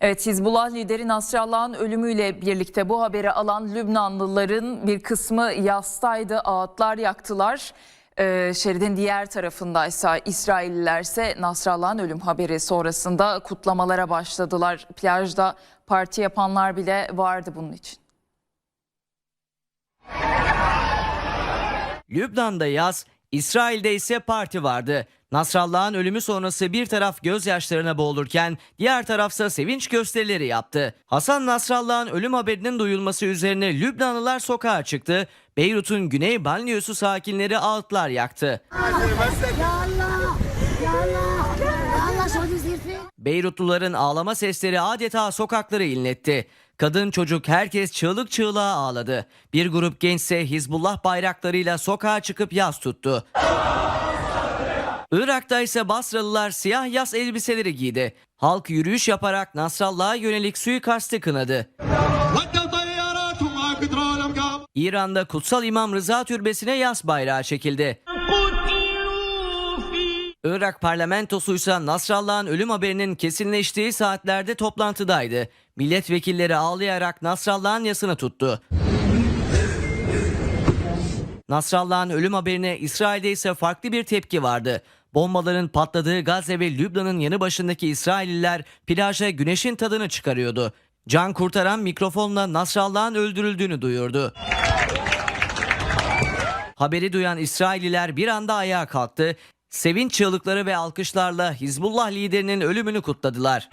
Evet Hizbullah lideri Nasrallah'ın ölümüyle birlikte bu haberi alan Lübnanlıların bir kısmı yastaydı, ağıtlar yaktılar. Ee, şeridin diğer tarafındaysa İsrailliler ise Nasrallah'ın ölüm haberi sonrasında kutlamalara başladılar. Plajda parti yapanlar bile vardı bunun için. Lübnan'da yaz, İsrail'de ise parti vardı. Nasrallah'ın ölümü sonrası bir taraf gözyaşlarına boğulurken diğer tarafsa sevinç gösterileri yaptı. Hasan Nasrallah'ın ölüm haberinin duyulması üzerine Lübnanlılar sokağa çıktı. Beyrut'un güney banliyosu sakinleri altlar yaktı. Beyrutluların ağlama sesleri adeta sokakları inletti. Kadın çocuk herkes çığlık çığlığa ağladı. Bir grup gençse Hizbullah bayraklarıyla sokağa çıkıp yaz tuttu. Irak'ta ise Basralılar siyah yaz elbiseleri giydi. Halk yürüyüş yaparak Nasrallah'a yönelik suikastı kınadı. İran'da Kutsal İmam Rıza Türbesi'ne yaz bayrağı çekildi. Irak parlamentosu ise Nasrallah'ın ölüm haberinin kesinleştiği saatlerde toplantıdaydı. Milletvekilleri ağlayarak Nasrallah'ın yasını tuttu. Nasrallah'ın ölüm haberine İsrail'de ise farklı bir tepki vardı. Bombaların patladığı Gazze ve Lübnan'ın yanı başındaki İsrailliler plaja güneşin tadını çıkarıyordu. Can kurtaran mikrofonla Nasrallah'ın öldürüldüğünü duyurdu. Haberi duyan İsrailliler bir anda ayağa kalktı. Sevinç çığlıkları ve alkışlarla Hizbullah liderinin ölümünü kutladılar.